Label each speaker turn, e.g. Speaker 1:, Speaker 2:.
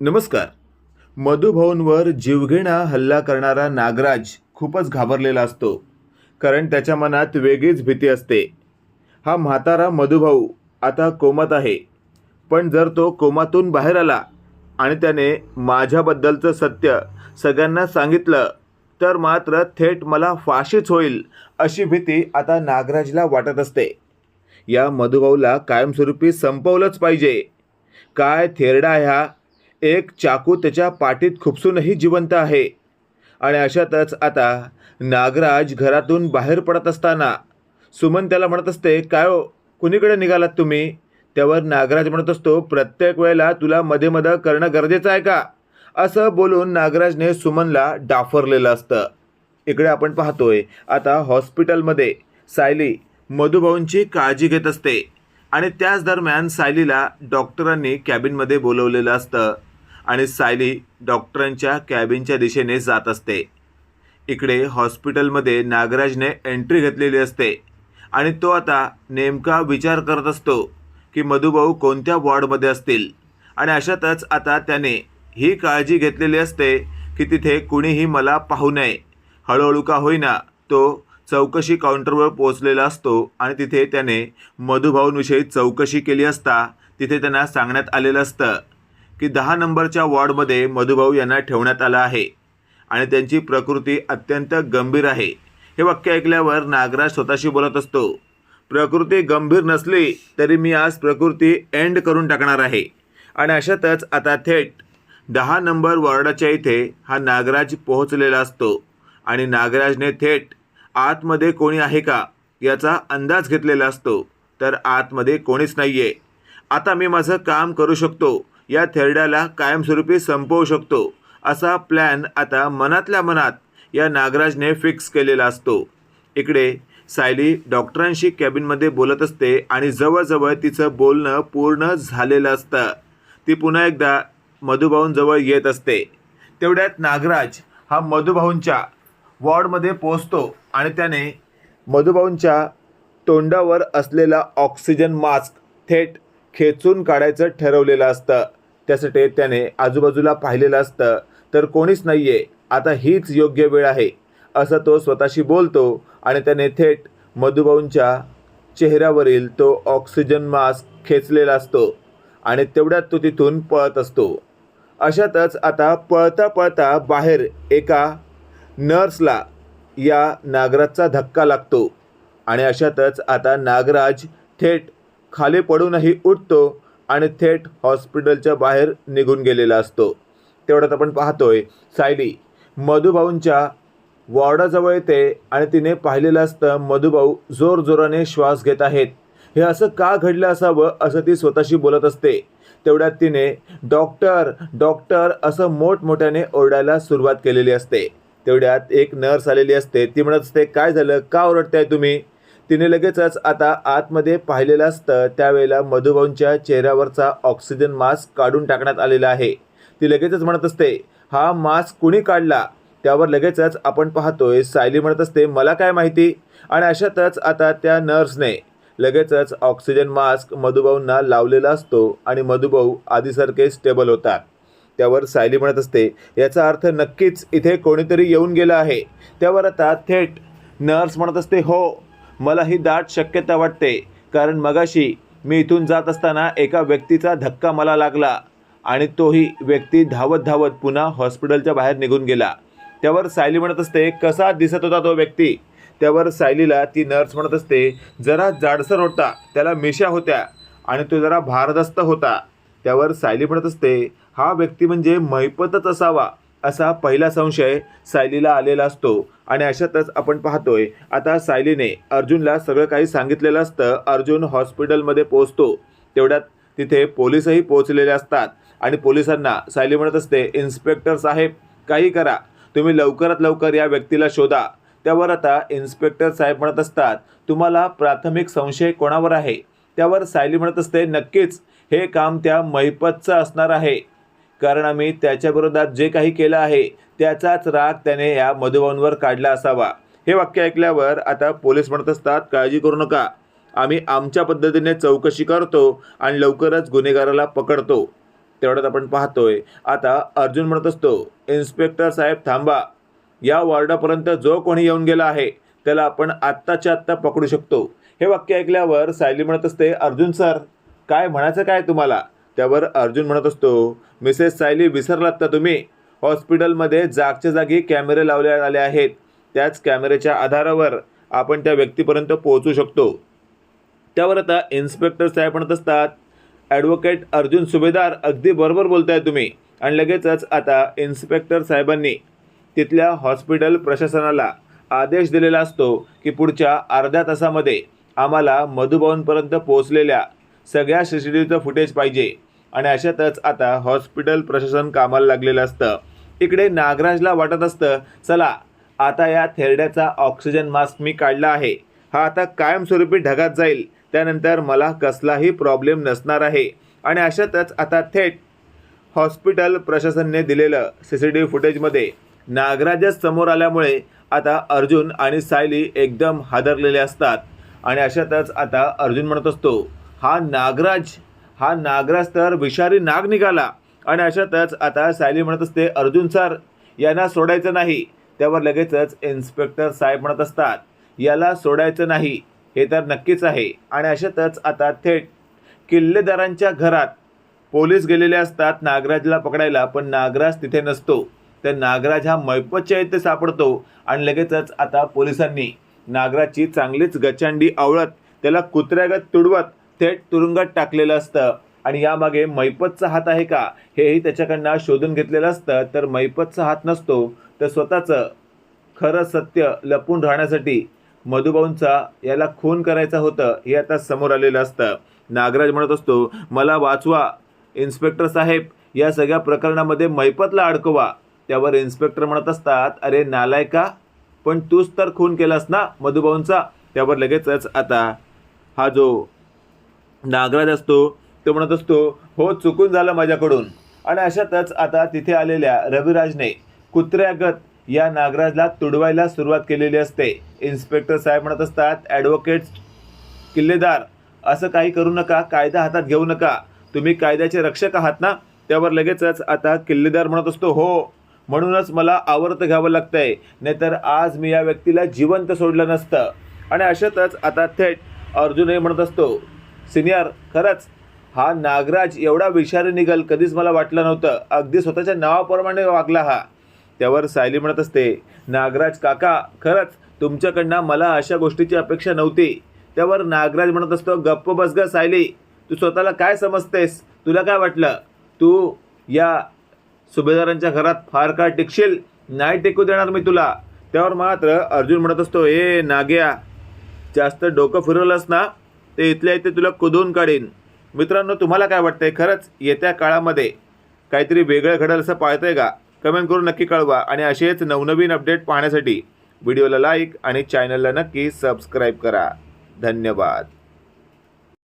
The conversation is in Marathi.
Speaker 1: नमस्कार. मधुभाऊंवर जीवघेणा हल्ला करणारा नागराज खूपच घाबरलेला असतो कारण त्याच्या मनात वेगळीच भीती असते. हा म्हातारा मधुभाऊ आता कोमात आहे पण जर तो कोमातून बाहेर आला आणि त्याने माझ्याबद्दलचं सत्य सगळ्यांना सांगितलं तर मात्र थेट मला फाशीच होईल अशी भीती आता नागराजला वाटत असते. या मधुभाऊला कायमस्वरूपी संपवलंच पाहिजे. काय थेरडा ह्या एक चाकू त्याच्या पाठीत खुपसूनही जिवंत आहे. आणि अशातच आता नागराज घरातून बाहेर पडत असताना सुमन त्याला म्हणत असते काय हो कुणीकडे निघालात तुम्ही? त्यावर नागराज म्हणत असतो प्रत्येक वेळेला तुला मध्ये मध्ये करणं गरजेचं आहे का? असं बोलून नागराजने सुमनला डाफरलेलं असतं. इकडे आपण पाहतोय आता हॉस्पिटलमध्ये सायली मधुभाऊंची काळजी घेत असते. आणि त्याच दरम्यान सायलीला डॉक्टरांनी कॅबिनमध्ये बोलवलेलं असतं. आणि सायली डॉक्टरांच्या कॅबिनच्या दिशेने जात असते. इकडे हॉस्पिटलमध्ये नागराजने एंट्री घेतलेली असते आणि तो आता नेमका विचार करत असतो की मधुभाऊ कोणत्या वॉर्डमध्ये असतील आणि अशातच आता त्याने ही काळजी घेतलेली असते की तिथे कुणीही मला पाहू नये. हळूहळू का होईना तो चौकशी काउंटरवर पोचलेला असतो आणि तिथे त्याने मधुभाऊंविषयी चौकशी केली असता तिथे त्यांना सांगण्यात आलेलं असतं. की दहा नंबरच्या वॉर्डमध्ये मधुभाऊ यांना ठेवण्यात आलं आहे. आणि त्यांची प्रकृती अत्यंत गंभीर आहे. हे वाक्य ऐकल्यावर नागराज स्वतःशी बोलत असतो प्रकृती गंभीर नसली तरी मी आज प्रकृती एंड करून टाकणार आहे. आणि अशातच आता थेट दहा नंबर वॉर्डाच्या इथे हा नागराज पोहोचलेला असतो. आणि नागराजने थेट आतमध्ये कोणी आहे का याचा अंदाज घेतलेला असतो. तर आतमध्ये कोणीच नाही आहे आता मी माझं काम करू शकतो. या थेरड्याला कायमस्वरूपी संपवू शकतो असा प्लॅन आता मनातल्या मनात या नागराजने फिक्स केलेला असतो. इकडे सायली डॉक्टरांशी कॅबिनमध्ये बोलत असते आणि जवळजवळ तिचं बोलणं पूर्ण झालेलं असतं. ती पुन्हा एकदा मधुभाऊंजवळ येत असते. तेवढ्यात नागराज हा मधुभाऊंच्या वॉर्डमध्ये पोचतो आणि त्याने मधुभाऊंच्या तोंडावर असलेला ऑक्सिजन मास्क थेट खेचून काढायचं ठरवलेलं असतं. त्यासाठी त्याने आजूबाजूला पाहिलेलं असतं. तर कोणीच नाही आहे आता हीच योग्य वेळ आहे. असं तो स्वतःशी बोलतो आणि त्याने थेट मधुभाऊंच्या चेहऱ्यावरील तो ऑक्सिजन मास्क खेचलेला असतो आणि तेवढ्यात तो तिथून पळत असतो. अशातच आता पळता पळता बाहेर एका नर्सला या नागराजचा धक्का लागतो. आणि अशातच आता नागराज थेट खाली पडूनही उठतो आणि थेट हॉस्पिटलच्या बाहेर निघून गेलेला असतो. तेवढ्यात आपण पाहतोय सायली मधुभाऊंच्या वॉर्डाजवळ येते आणि तिने पाहिलेलं असतं मधुभाऊ जोरजोराने श्वास घेत आहेत. हे असं का घडलं असावं असं ती स्वतःशी बोलत असते. तेवढ्यात तिने डॉक्टर डॉक्टर असं मोठमोठ्याने ओरडायला सुरुवात केलेली असते. तेवढ्यात एक नर्स आलेली असते. ती म्हणत असते काय झालं? का ओरडताय तुम्ही? तिने लगेचच आता आतमध्ये पाहिलेलं असतं. त्यावेळेला मधुभाऊंच्या चेहऱ्यावरचा ऑक्सिजन मास्क काढून टाकण्यात आलेला आहे. ती लगेचच म्हणत असते हा मास्क कुणी काढला? त्यावर लगेचच आपण पाहतोय सायली म्हणत असते मला काय माहिती? आणि अशातच आता त्या नर्सने लगेचच ऑक्सिजन मास्क मधुभाऊंना लावलेला असतो आणि मधुभाऊ आधीसारखे स्टेबल होतात. त्यावर सायली म्हणत असते याचा अर्थ नक्कीच इथे कोणीतरी येऊन गेलं आहे. त्यावर आता थेट नर्स म्हणत असते हो मला ही दाट शक्यता वाटते. कारण मगाशी मी इथून जात असताना एका व्यक्तीचा धक्का मला लागला आणि तोही व्यक्ती धावत धावत पुन्हा हॉस्पिटलच्या बाहेर निघून गेला. त्यावर सायली म्हणत असते कसा दिसत होता तो व्यक्ती? त्यावर सायलीला ती नर्स म्हणत असते जरा जाडसर होता त्याला मिशा होत्या आणि तो जरा भारदस्त होता. त्यावर सायली म्हणत असते हा व्यक्ती म्हणजे मैपतच असावा. असा पहिला संशय सायलीला आलेला असतो. आणि अशातच आपण पाहतोय आता सायलीने अर्जुनला सगळं काही सांगितलेलं असतं. अर्जुन हॉस्पिटलमध्ये पोहोचतो. तेवढ्यात तिथे पोलीसही पोहोचलेले असतात. आणि पोलिसांना सायली म्हणत असते इन्स्पेक्टर साहेब काही करा. तुम्ही लवकरात लवकर या व्यक्तीला शोधा. त्यावर आता इन्स्पेक्टर साहेब म्हणत असतात तुम्हाला प्राथमिक संशय कोणावर आहे? त्यावर सायली म्हणत असते नक्कीच हे काम त्या महिपतचं असणार आहे. कारण आम्ही त्याच्या विरोधात जे काही केलं आहे त्याचाच राग त्याने या मधुभाऊंवर काढला असावा. हे वाक्य ऐकल्यावर आता पोलीस म्हणत असतात काळजी करू नका. आम्ही आमच्या पद्धतीने चौकशी करतो आणि लवकरच गुन्हेगाराला पकडतो. तेवढ्यात आपण पाहतोय आता अर्जुन म्हणत असतो इन्स्पेक्टर साहेब थांबा. या वॉर्डापर्यंत जो कोणी येऊन गेला आहे त्याला आपण आत्ताच्या आत्ता पकडू शकतो. हे वाक्य ऐकल्यावर सायली म्हणत असते अर्जुन सर काय म्हणायचं काय तुम्हाला? त्यावर अर्जुन म्हणत असतो मिसेस सायली विसरलात का तुम्ही? हॉस्पिटलमध्ये जागच्या जागी कॅमेरे लावले आले आहेत. त्याच कॅमेऱ्याच्या आधारावर आपण त्या व्यक्तीपर्यंत पोहोचू शकतो. त्यावर आता इन्स्पेक्टर साहेब म्हणत असतात ॲडव्होकेट अर्जुन सुभेदार अगदी बरोबर बोलताय तुम्ही. आणि लगेचच आता इन्स्पेक्टर साहेबांनी तिथल्या हॉस्पिटल प्रशासनाला आदेश दिलेला असतो की पुढच्या अर्ध्या तासामध्ये आम्हाला मधुभवनपर्यंत पोहोचलेल्या सगळ्या सी सी टी व्हीचं फुटेज पाहिजे. आणि अशातच आता हॉस्पिटल प्रशासन कामाला लागलेलं असतं. इकडे नागराजला वाटत असतं चला आता या थेरड्याचा ऑक्सिजन मास्क मी काढला आहे. हा आता कायमस्वरूपी ढगात जाईल. त्यानंतर मला कसलाही प्रॉब्लेम नसणार आहे. आणि अशातच आता थेट हॉस्पिटल प्रशासनने दिलेलं सी सी टी व्ही फुटेजमध्ये नागराजच समोर आल्यामुळे आता अर्जुन आणि सायली एकदम हादरलेले असतात. आणि अशातच आता अर्जुन म्हणत असतो हा नागराज हा नागराज तर विषारी नाग निघाला. आणि अशातच आता सायली म्हणत असते अर्जुन सर यांना सोडायचं नाही. त्यावर लगेचच इन्स्पेक्टर साहेब म्हणत असतात याला सोडायचं नाही हे तर नक्कीच आहे. आणि अशातच आता थेट किल्लेदारांच्या घरात पोलीस गेलेले असतात नागराजला पकडायला पण नागराज तिथे नसतो. तर नागराज हा मैपतच्या इथे सापडतो आणि लगेचच आता पोलिसांनी नागराजची चांगलीच गचांडी आवळत त्याला कुत्र्यागत तुडवत थेट तुरुंगात टाकलेलं असतं. आणि यामागे मैपतचा हात आहे का? हेही त्याच्याकडनं शोधून घेतलेलं असतं. तर मैपतचा हात नसतो तर स्वतःचं खरं सत्य लपून राहण्यासाठी मधुभाऊंचा याला खून करायचं होतं हे आता समोर आलेलं असतं. नागराज म्हणत असतो मला वाचवा इन्स्पेक्टर साहेब. या सगळ्या प्रकरणामध्ये मैपतला अडकवा. त्यावर इन्स्पेक्टर म्हणत असतात अरे नालायका पण तूच तर खून केलास ना मधुबाऊंचा? त्यावर लगेचच आता हा जो नागराज असतो तो म्हणत असतो हो चुकून झालं माझ्याकडून. आणि अशातच आता तिथे आलेल्या रविराजने कुत्र्यागत या नागराजला तुडवायला सुरुवात केलेली असते. इन्स्पेक्टर साहेब म्हणत असतात ॲडव्होकेट किल्लेदार असं काही करू नका कायदा हातात घेऊ नका. तुम्ही कायद्याचे रक्षक आहात ना? त्यावर लगेचच आता किल्लेदार म्हणत असतो हो म्हणूनच मला आवर्त घ्यावं लागतंय. नाहीतर आज मी या व्यक्तीला जिवंत सोडलं नसतं. आणि अशातच आता थेट अर्जुनही म्हणत असतो सिनियर खरंच हा नागराज एवढा विषारी निघल कधीच मला वाटलं नव्हतं. अगदी स्वतःच्या नावाप्रमाणे वागला हा. त्यावर सायली म्हणत असते नागराज काका खरंच तुमच्याकडनं मला अशा गोष्टीची अपेक्षा नव्हती. त्यावर नागराज म्हणत असतो गप्प बस ग सायली. तू स्वतःला काय समजतेस? तुला काय वाटलं? तू या सुभेदारांच्या घरात फार काळ टिकशील? नाही टिकू देणार मी तुला. त्यावर मात्र अर्जुन म्हणत असतो ए नाग्या जास्त डोकं फिरवलंस ना ते इथल्या इथे तुला कुदून काढीन. मित्रांनो तुम्हाला काय वाटतंय? खरंच येत्या काळामध्ये काहीतरी वेगळं घडेल असं पाळतंय का? कमेंट करून नक्की कळवा. आणि असेच नवनवीन अपडेट पाहण्यासाठी व्हिडिओला लाईक आणि चॅनलला नक्की सबस्क्राईब करा. धन्यवाद.